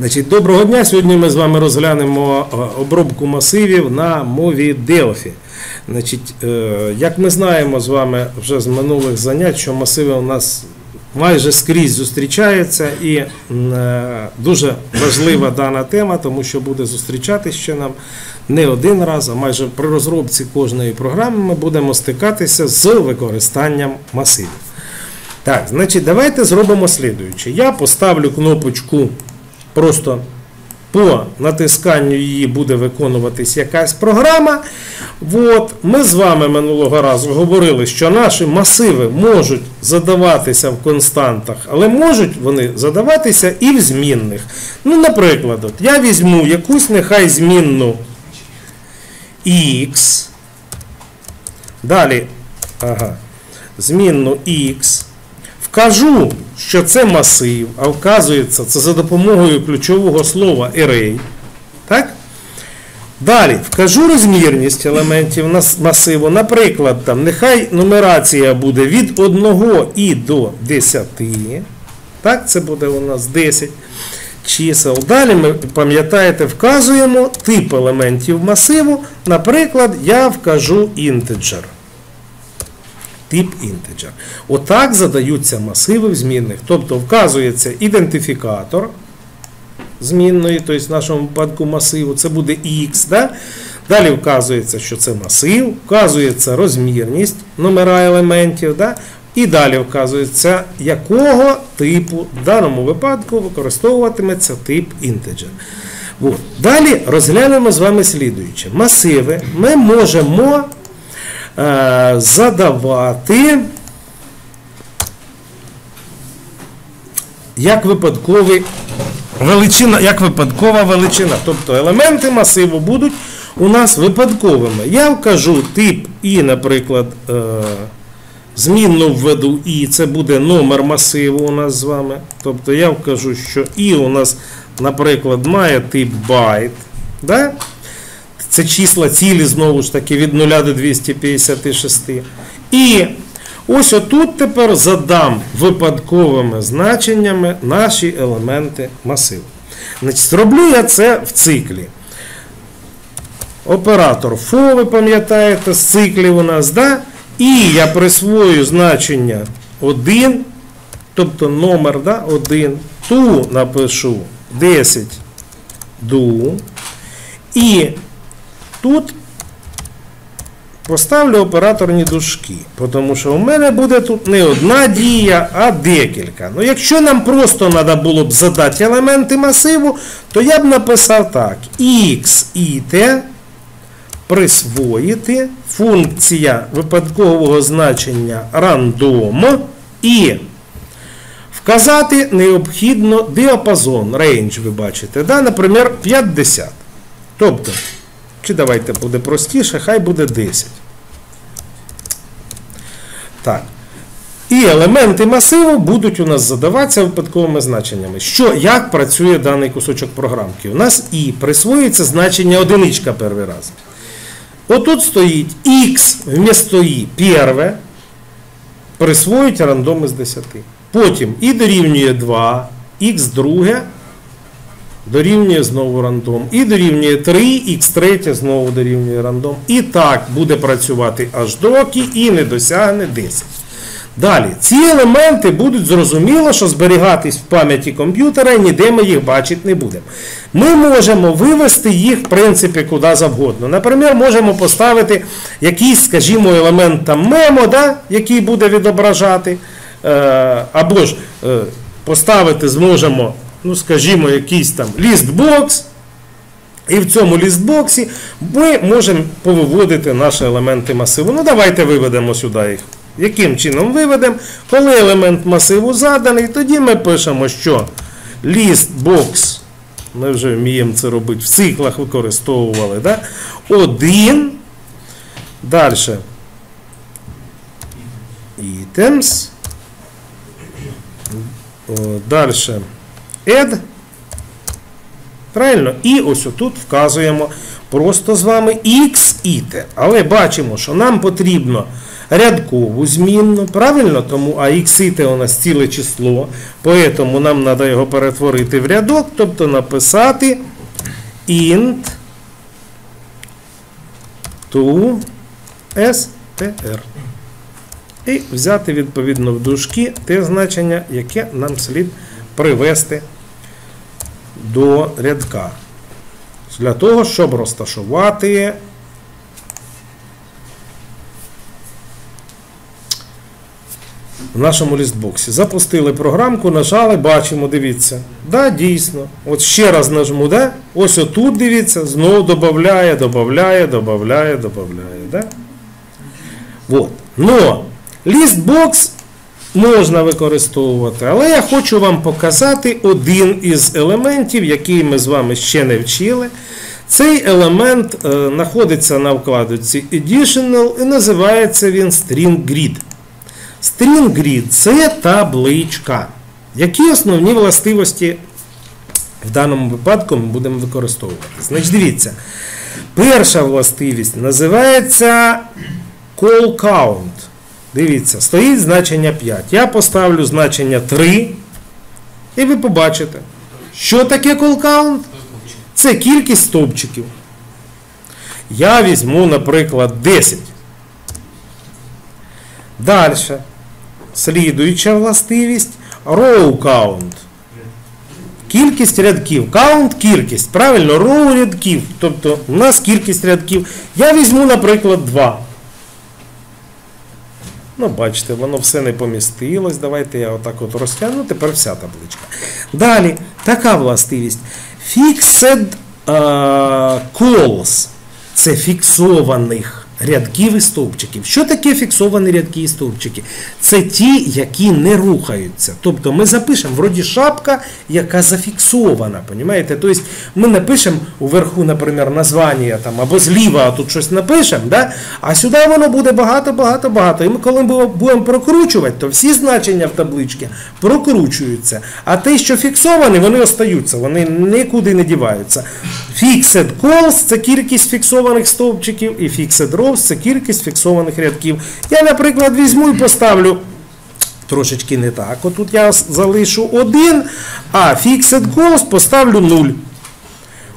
Значить, Доброго дня! Сьогодні ми з вами розглянемо е, обробку масивів на мові Delphi. Значить, е, Як ми знаємо з вами вже з минулих занять, що масиви у нас майже скрізь зустрічаються і е, дуже важлива дана тема, тому що буде зустрічатися ще нам не один раз, а майже при розробці кожної програми ми будемо стикатися з використанням масивів. Так, значить, давайте зробимо слідуюче. Я поставлю кнопочку просто по натисканню її буде виконуватись якась програма. От, Ми з вами минулого разу говорили, що наші масиви можуть задаватися в константах, але можуть вони задаватися і в змінних. Ну, Наприклад, от я візьму якусь нехай змінну x. Далі ага, змінну x. Вкажу, що це масив, а вказується це за допомогою ключового слова array. Так? Далі вкажу розмірність елементів масиву. Наприклад, там, нехай нумерація буде від 1 і до 10. Так, це буде у нас 10 чисел. Далі ми пам'ятаєте, вказуємо тип елементів масиву. Наприклад, я вкажу інтеджер тип інтеджер. Отак задаються масиви в змінних. Тобто вказується ідентифікатор змінної, тобто в нашому випадку масиву, це буде X. Да? Далі вказується, що це масив, вказується розмірність номера елементів. Да? І далі вказується, якого типу в даному випадку використовуватиметься тип інтеджер. Далі розглянемо з вами слідуюче. Масиви ми можемо задавати як випадковий величина, як випадкова величина. Тобто елементи масиву будуть у нас випадковими. Я вкажу тип І, наприклад, е, змінну введу І, це буде номер масиву у нас з вами. Тобто я вкажу, що І у нас, наприклад, має тип байт. Да? Це числа цілі, знову ж таки, від 0 до 256. І ось отут тепер задам випадковими значеннями наші елементи масиву. Значить, Зроблю я це в циклі. Оператор FO, ви пам'ятаєте, з циклів у нас, да? і я присвою значення 1, тобто номер да, 1, ту напишу 10 ду. І Тут поставлю операторні дужки, тому що у мене буде тут не одна дія, а декілька. Ну, Якщо нам просто треба було б задати елементи масиву, то я б написав так: x і t присвоїти функція випадкового значення random і вказати необхідно діапазон, range, ви бачите, да? наприклад, 50. Тобто. Чи давайте буде простіше, хай буде 10. Так. І елементи масиву будуть у нас задаватися випадковими значеннями. Що, Як працює даний кусочок програмки? У нас І присвоюється значення одиничка перший раз. Отут стоїть Х вмісто І перше. Присвоюють рандом із 10. Потім І дорівнює 2, Х друге дорівнює знову рандом. І дорівнює 3, х3 знову дорівнює рандом. І так буде працювати аж доки і не досягне 10. Далі, ці елементи будуть зрозуміло, що зберігатись в пам'яті комп'ютера і ніде ми їх бачити не будемо. Ми можемо вивести їх, в принципі, куди завгодно. Наприклад, можемо поставити якийсь, скажімо, елемент там мемо, да, який буде відображати. Е, або ж е, поставити зможемо ну, скажімо, якийсь там лістбокс. І в цьому лістбоксі ми можемо повиводити наші елементи масиву. Ну, давайте виведемо сюди їх. Яким чином виведемо? Коли елемент масиву заданий, тоді ми пишемо, що лістбокс, ми вже вміємо це робити, в циклах використовували. да? Один. Далі. Items. Далі add. Правильно? І ось отут вказуємо просто з вами x і t. Але бачимо, що нам потрібно рядкову змінну, правильно? Тому а ікси це у нас ціле число, поэтому нам треба його перетворити в рядок, тобто написати int to str. І взяти відповідно в дужки те значення, яке нам слід привести до рядка. Для того, щоб розташувати в нашому лістбоксі. Запустили програмку, нажали, бачимо, дивіться. Да, дійсно. От ще раз нажму, да? ось отут дивіться, знову додає, додає, додає, додає. Да? Вот. Но лістбокс можна використовувати, але я хочу вам показати один із елементів, який ми з вами ще не вчили. Цей елемент е, знаходиться на вкладці Additional і називається він String Grid. Це табличка. Які основні властивості в даному випадку ми будемо використовувати? Значить, дивіться. Перша властивість називається call count. Дивіться, стоїть значення 5. Я поставлю значення 3. І ви побачите, що таке count? Це кількість стовпчиків. Я візьму, наприклад, 10. Далі. Слідуюча властивість row count. Кількість рядків. Count кількість. Правильно, row рядків. Тобто у нас кількість рядків. Я візьму, наприклад, 2. Ну, бачите, воно все не помістилось. Давайте я отак от розтягну. Тепер вся табличка. Далі, така властивість. Fixed uh, calls. Це фіксованих рядків і стовпчиків. Що таке фіксовані рядки і стовпчики? Це ті, які не рухаються. Тобто ми запишемо вроді шапка, яка зафіксована. Понимаєте? Тобто ми напишемо уверху, наприклад, названня там, або зліва тут щось напишемо, да? а сюди воно буде багато-багато-багато. І ми коли будемо прокручувати, то всі значення в табличці прокручуються. А те, що фіксовані, вони остаються, вони нікуди не діваються. Fixed calls це кількість фіксованих стовпчиків і fixed rows це кількість фіксованих рядків. Я, наприклад, візьму і поставлю. Трошечки не так. Отут я залишу 1, а fixed calls поставлю 0.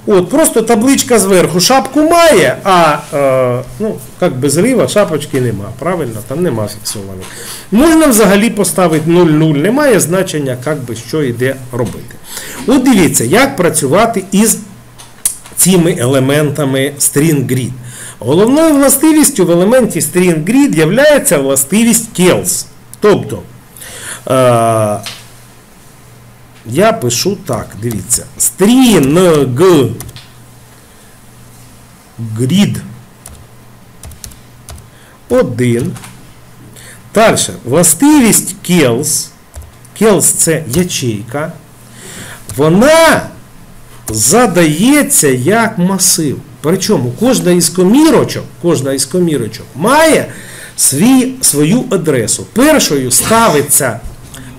От, Просто табличка зверху шапку має, а е, ну, як би зліва шапочки нема. Правильно, там нема фіксованих. Можна взагалі поставити 0,0, немає значення, як би що йде робити. От дивіться, як працювати із цими елементами string. Головною властивістю в елементі string grid є властивість kills. Тобто е, я пишу так, дивіться, string grid 1. Далі, властивість kills. Kills це ячейка. Вона задається як масив. Причому кожна із комірочок кожна із комірочок має свій, свою адресу. Першою ставиться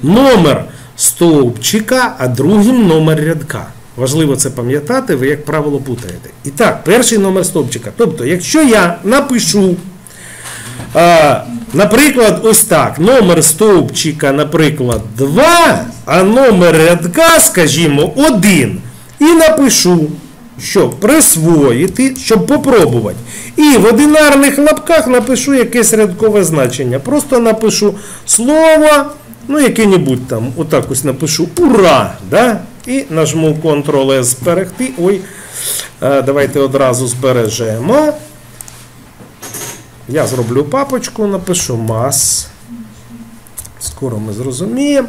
номер стовпчика, а другим номер рядка. Важливо це пам'ятати, ви, як правило, путаєте. І так, перший номер стовпчика. Тобто, якщо я напишу, а, наприклад, ось так, номер стовпчика, наприклад, 2, а номер рядка, скажімо, 1. І напишу щоб присвоїти, щоб попробувати. І в одинарних лапках напишу якесь рядкове значення. Просто напишу слово, ну яке-небудь там, отак ось напишу Ура! Да? І нажму Ctrl-S зберегти. Ой, давайте одразу збережемо. Я зроблю папочку, напишу мас. Скоро ми зрозуміємо.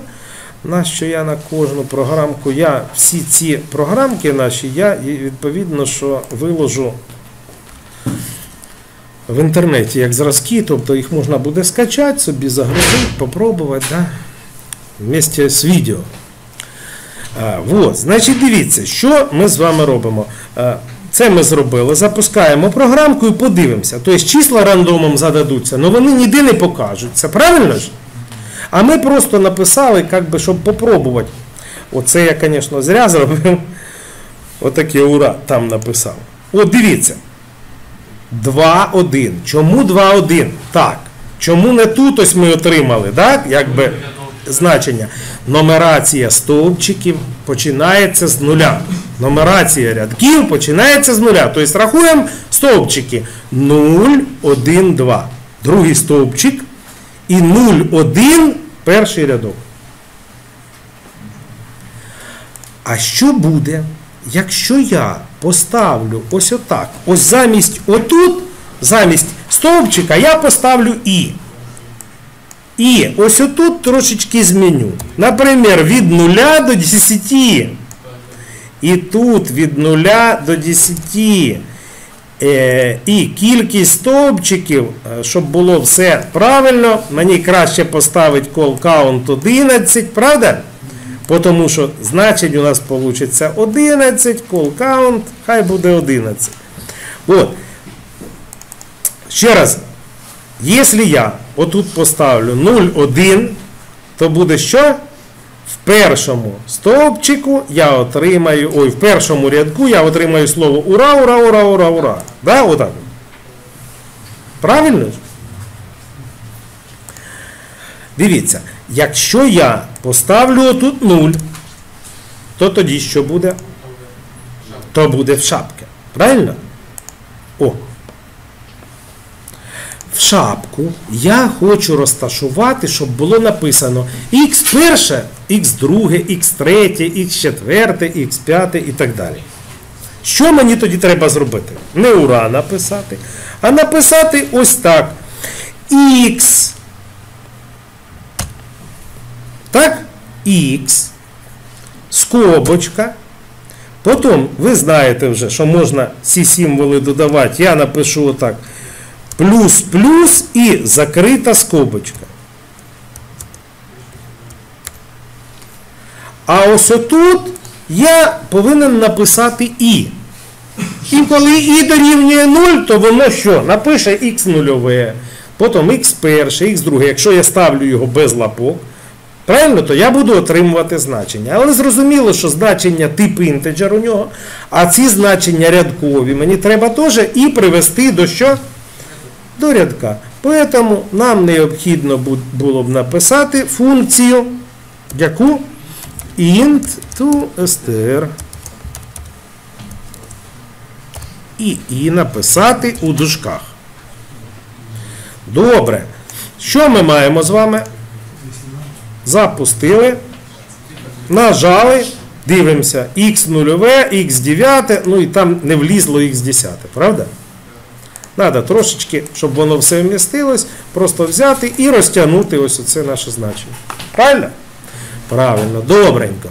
Нащо я на кожну програмку, я всі ці програмки наші, я відповідно що виложу в інтернеті як зразки, тобто їх можна буде скачати, собі загрузити, попробувати да? вместе з відео. А, вот, Значить, дивіться, що ми з вами робимо. Це ми зробили. Запускаємо програмку і подивимося. Тобто числа рандомом зададуться, але вони ніде не покажуться. Правильно ж? А ми просто написали, як би, щоб попробувати. Оце я, звісно, зря зробив. Отаке ура там написав. От дивіться. 2-1. Чому 2-1? Так. Чому не тут ось ми отримали, так? Якби значення. Номерація стовпчиків починається з нуля. Номерація рядків починається з нуля. Тобто рахуємо стовпчики 0, 1, 2. Другий стовпчик і 0, 1 перший рядок. А що буде, якщо я поставлю ось отак? Ось замість отут, замість стовпчика я поставлю І. І ось отут трошечки зміню. Наприклад, від 0 до 10. І тут від 0 до 10. Е, і кількість стовпчиків, е, щоб було все правильно, мені краще поставити call count 11, правда? Тому що значень у нас вийде 11, call count, хай буде 11. От. Ще раз, якщо я отут поставлю 0,1, то буде що? В першому стовпчику я отримаю, ой, в першому рядку я отримаю слово ура, ура, ура, ура, ура. Да, отак. Правильно? Дивіться, якщо я поставлю отут 0, то тоді що буде? То буде в шапки. Правильно? О. В шапку я хочу розташувати, щоб було написано x перше, x друге, x третє, x четверте, x п'яте і так далі. Що мені тоді треба зробити? Не ура написати, а написати ось так. X. Так? X. Скобочка. Потім ви знаєте вже, що можна ці символи додавати. Я напишу отак. Плюс плюс і закрита скобочка. А ось отут я повинен написати І. І коли І дорівнює 0, то воно що? Напише х нульове, потім х перше, х друге. Якщо я ставлю його без лапок, правильно, то я буду отримувати значення. Але зрозуміло, що значення тип інтеджер у нього, а ці значення рядкові мені треба теж і привести до що? До рядка. Тому нам необхідно було б написати функцію, яку int to str. І, і написати у дужках. Добре. Що ми маємо з вами? Запустили. Нажали. Дивимося x 0 x 9 ну і там не влізло x 10 правда? Треба трошечки, щоб воно все вмістилось, просто взяти і розтягнути ось оце наше значення. Правильно? Правильно, добренько.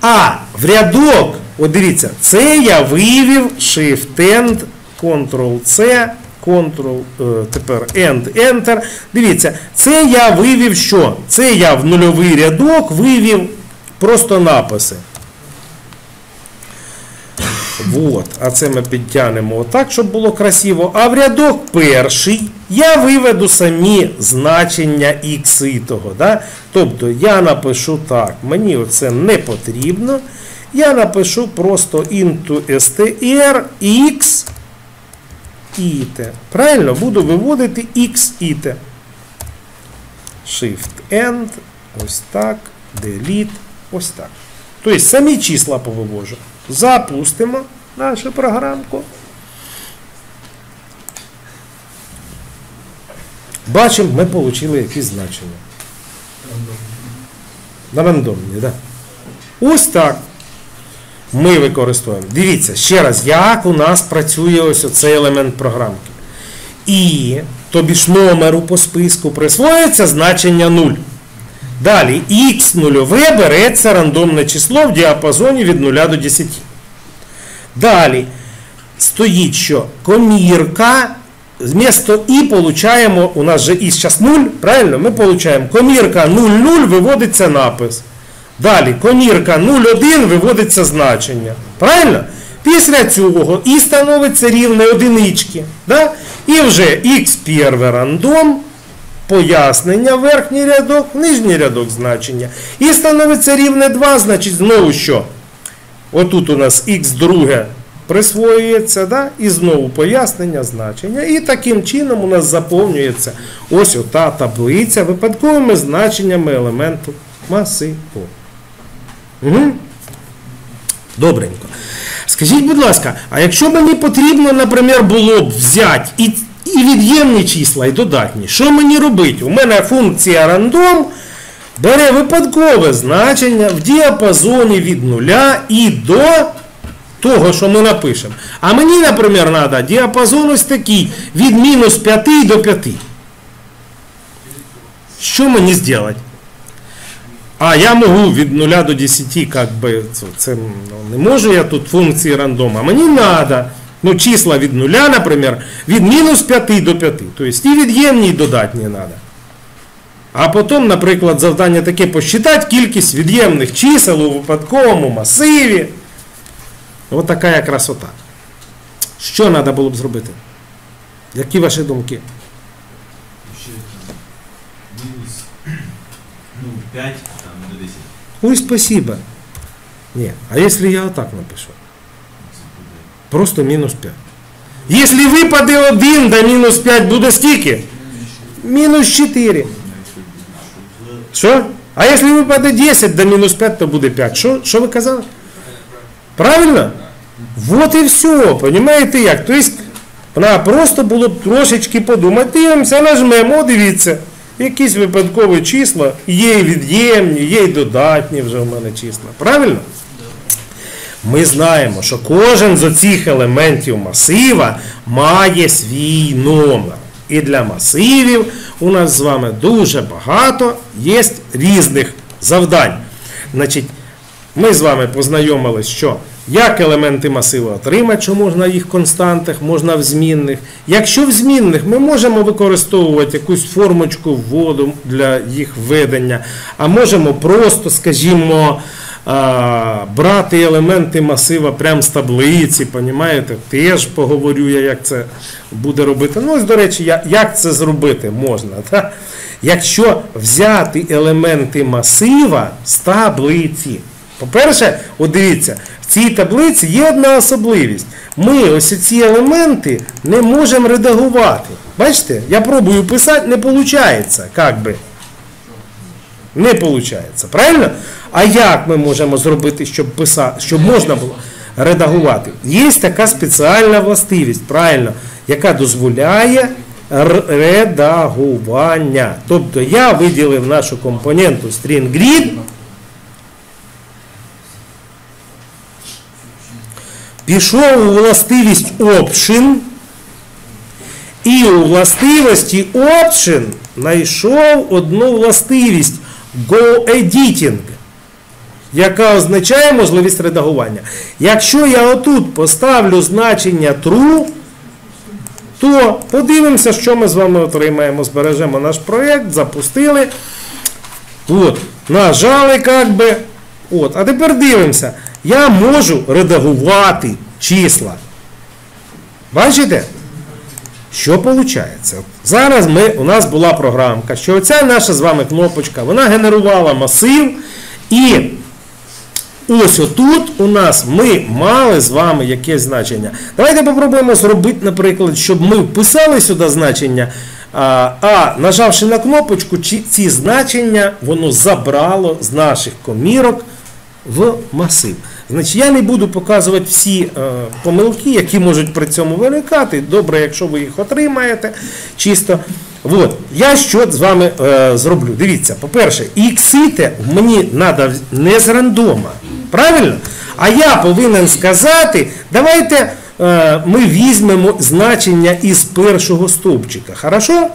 А в рядок, от дивіться, це я вивів Shift-End, Ctrl-C, Ctrl, е, тепер End, Enter. Дивіться, це я вивів що? Це я в нульовий рядок вивів просто написи. Вот. А це ми підтягнемо отак, щоб було красиво. А в рядок перший я виведу самі значення ікси того. Да? Тобто я напишу так, мені оце не потрібно. Я напишу просто into str x it. Правильно, буду виводити x it. Shift End, ось так, Delete, ось так. Тобто самі числа повивожу. Запустимо нашу програмку. Бачимо, ми отримали якісь значення. На рандомні, так. Ось так. Ми використовуємо. Дивіться, ще раз, як у нас працює ось цей елемент програмки. І тобі ж номеру по списку присвоюється значення 0. Далі х нульове береться рандомне число в діапазоні від 0 до 10. Далі стоїть, що комірка. Вместо і получаємо, у нас же і зараз 0, правильно? Ми получаємо комірка 0,0 виводиться напис. Далі комірка 0,1 виводиться значення. Правильно? Після цього і становиться рівне одинички. Да? І вже x1 рандом пояснення, верхній рядок, нижній рядок значення. І становиться рівне 2, значить знову що? Отут у нас х2 присвоюється, да? і знову пояснення значення. І таким чином у нас заповнюється ось ота таблиця випадковими значеннями елементу масиву. Угу. Добренько. Скажіть, будь ласка, а якщо мені потрібно, наприклад, було б взяти і, і від'ємні числа, і додатні, що мені робити? У мене функція рандом бере випадкове значення в діапазоні від 0 і до того, що ми напишемо. А мені, наприклад, треба діапазон ось такий від мінус 5 до 5. Що мені зробити? А я можу від 0 до 10, как би, це ну, не можу я тут функції рандома. Мені треба ну, числа від 0, наприклад, від мінус 5 до 5. Тобто і від'ємні, і додатні треба. А потім, наприклад, завдання таке посчитати кількість від'ємних чисел у випадковому масиві. Ось така я красота. Що треба було б зробити? Які ваші думки? Мінус ну, 5 до 10. Ой, спасибо. Ні, а якщо я отак напишу? Просто мінус 5. Якщо випаде 1 до мінус 5, буде скільки? Мінус 4. Що? А якщо випаде 10 до мінус 5, то буде 5. Що, що ви казали? Правильно? Вот і все. Понимаєте як? Тобто, вона просто було трошечки подумати. Дивимося, нажмемо, дивіться. Якісь випадкові числа, є від'ємні, є і додатні вже в мене числа. Правильно? Ми знаємо, що кожен з оцих елементів масива має свій номер. І для масивів у нас з вами дуже багато є різних завдань. Значить, ми з вами познайомились, що як елементи масиву отримати, що можна їх в константах, можна в змінних. Якщо в змінних ми можемо використовувати якусь формочку вводу для їх введення, а можемо просто, скажімо, а, брати елементи масива прямо з таблиці, понімаєте? Теж поговорю я, як це буде робити. Ну, ось, до речі, як це зробити можна. Та? Якщо взяти елементи масива з таблиці. По-перше, от дивіться, в цій таблиці є одна особливість. Ми ось ці елементи не можемо редагувати. Бачите, я пробую писати, не виходить. Як би. Не виходить. Правильно? А як ми можемо зробити, щоб писати, щоб можна було редагувати? Є така спеціальна властивість, правильно, яка дозволяє редагування. Тобто я виділив нашу компоненту StringGrid, пішов у властивість Option, і у властивості Option знайшов одну властивість Go Editing, яка означає можливість редагування. Якщо я отут поставлю значення true, то подивимося, що ми з вами отримаємо. Збережемо наш проєкт, запустили. От, нажали, як би. От, а тепер дивимося. Я можу редагувати числа. Бачите? Що виходить? Зараз ми, у нас була програмка, що оця наша з вами кнопочка, вона генерувала масив. І ось отут у нас ми мали з вами якесь значення. Давайте попробуємо зробити, наприклад, щоб ми вписали сюди значення. А, нажавши на кнопочку, ці значення воно забрало з наших комірок в масив. Значить, я не буду показувати всі е, помилки, які можуть при цьому виникати. Добре, якщо ви їх отримаєте чисто. От, я що з вами е, зроблю? Дивіться, по-перше, іксити мені треба не з рандома. Правильно? А я повинен сказати, давайте е, ми візьмемо значення із першого стовпчика. Хорошо?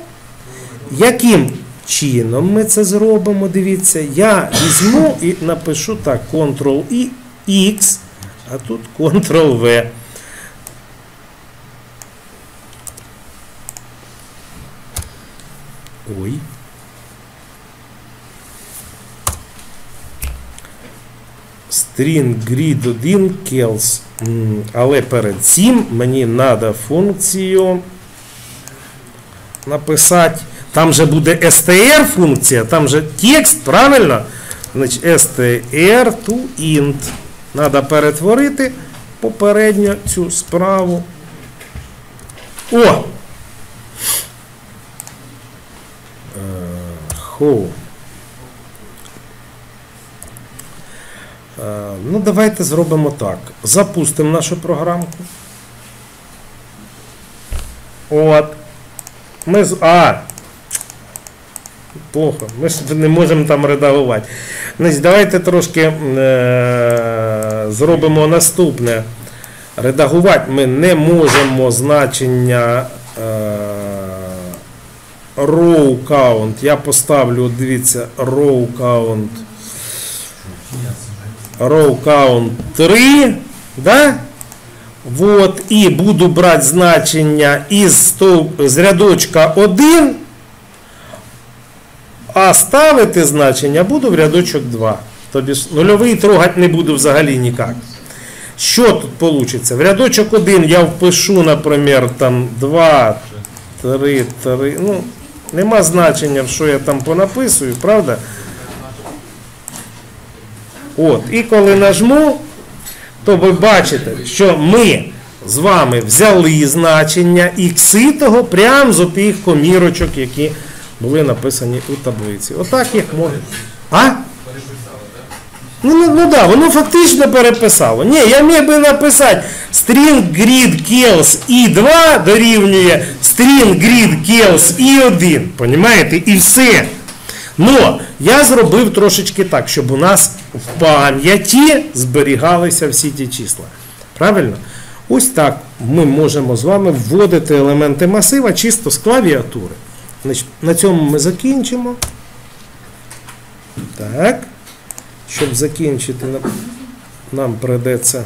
Яким чином ми це зробимо? Дивіться, я візьму і напишу так: Ctrl X, а тут Ctrl V. Ой. String grid 1 kills. Але перед цим мені треба функцію написати. Там же буде str функція, там же текст, правильно? Значить, str to int. Треба перетворити попередньо цю справу. О! Е, Ху. Е, Ну, давайте зробимо так. Запустимо нашу програмку. От. Ми з. А! Плохо. Ми ж не можемо там редагувати. Значить, давайте трошки е- зробимо наступне. Редагувати ми не можемо значення е- row count. Я поставлю, дивіться, row count. Row count 3. Да? Вот, і буду брати значення із, з рядочка 1, а ставити значення буду в рядочок 2. Тобі ж нульовий трогати не буду взагалі ніяк. Що тут вийде? В рядочок 1 я впишу, наприклад, там 2, 3, 3. Ну, нема значення, що я там понаписую, правда? От, і коли нажму, то ви бачите, що ми з вами взяли значення ікси того прямо з отих комірочок, які були написані у таблиці. Отак їх можна. А? Ну, ну, ну да, воно фактично переписало. Ні, я міг би написати string grid kills i2 дорівнює string grid kills i1. Понімаєте? І все. Но я зробив трошечки так, щоб у нас в пам'яті зберігалися всі ті числа. Правильно? Ось так ми можемо з вами вводити елементи масива чисто з клавіатури. На цьому ми закінчимо. Так. Щоб закінчити, нам- придеться